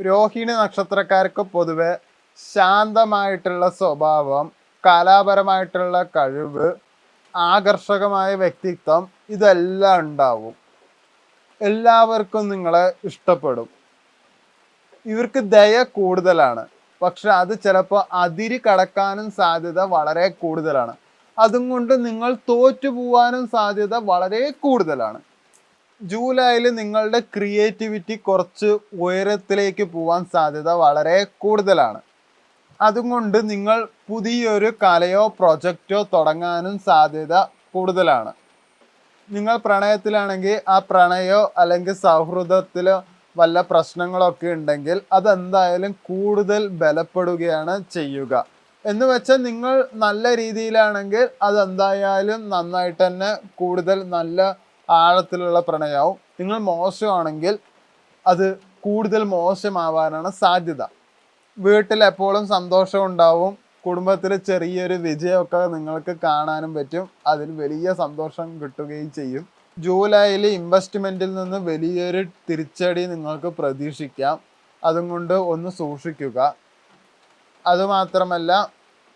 രോഹിണി നക്ഷത്രക്കാർക്ക് പൊതുവെ ശാന്തമായിട്ടുള്ള സ്വഭാവം കലാപരമായിട്ടുള്ള കഴിവ് ആകർഷകമായ വ്യക്തിത്വം ഇതെല്ലാം ഉണ്ടാവും. എല്ലാവർക്കും നിങ്ങളെ ഇഷ്ടപ്പെടും. ഇവർക്ക് ദയ കൂടുതലാണ്. പക്ഷെ അത് ചിലപ്പോൾ അതിരി കടക്കാനും സാധ്യത വളരെ കൂടുതലാണ്. അതും കൊണ്ട് നിങ്ങൾ തോറ്റു പോവാനും സാധ്യത വളരെ കൂടുതലാണ്. ജൂലൈയിൽ നിങ്ങളുടെ ക്രിയേറ്റിവിറ്റി കുറച്ച് ഉയരത്തിലേക്ക് പോവാൻ സാധ്യത വളരെ കൂടുതലാണ്. അതുകൊണ്ട് നിങ്ങൾ പുതിയൊരു കലയോ പ്രൊജക്റ്റോ തുടങ്ങാനും സാധ്യത കൂടുതലാണ്. നിങ്ങൾ പ്രണയത്തിലാണെങ്കിൽ ആ പ്രണയോ അല്ലെങ്കിൽ സൗഹൃദത്തിലോ വല്ല പ്രശ്നങ്ങളൊക്കെ ഉണ്ടെങ്കിൽ അതെന്തായാലും കൂടുതൽ ബലപ്പെടുകയാണ് ചെയ്യുക. എന്ന് വെച്ചാൽ നിങ്ങൾ നല്ല രീതിയിലാണെങ്കിൽ അതെന്തായാലും നന്നായിട്ട് തന്നെ കൂടുതൽ നല്ല ആഴത്തിലുള്ള പ്രണയവും. നിങ്ങൾ മോശമാണെങ്കിൽ അത് കൂടുതൽ മോശമാവാനാണ് സാധ്യത. വീട്ടിൽ എപ്പോഴും സന്തോഷം ഉണ്ടാവും. കുടുംബത്തിൽ ചെറിയൊരു വിജയമൊക്കെ നിങ്ങൾക്ക് കാണാനും പറ്റും. അതിൽ വലിയ സന്തോഷം കിട്ടുകയും ചെയ്യും. ജൂലൈയിൽ ഇൻവെസ്റ്റ്മെന്റിൽ നിന്ന് വലിയൊരു തിരിച്ചടി നിങ്ങൾക്ക് പ്രതീക്ഷിക്കാം. അതും കൊണ്ട് ഒന്ന് സൂക്ഷിക്കുക. അതുമാത്രമല്ല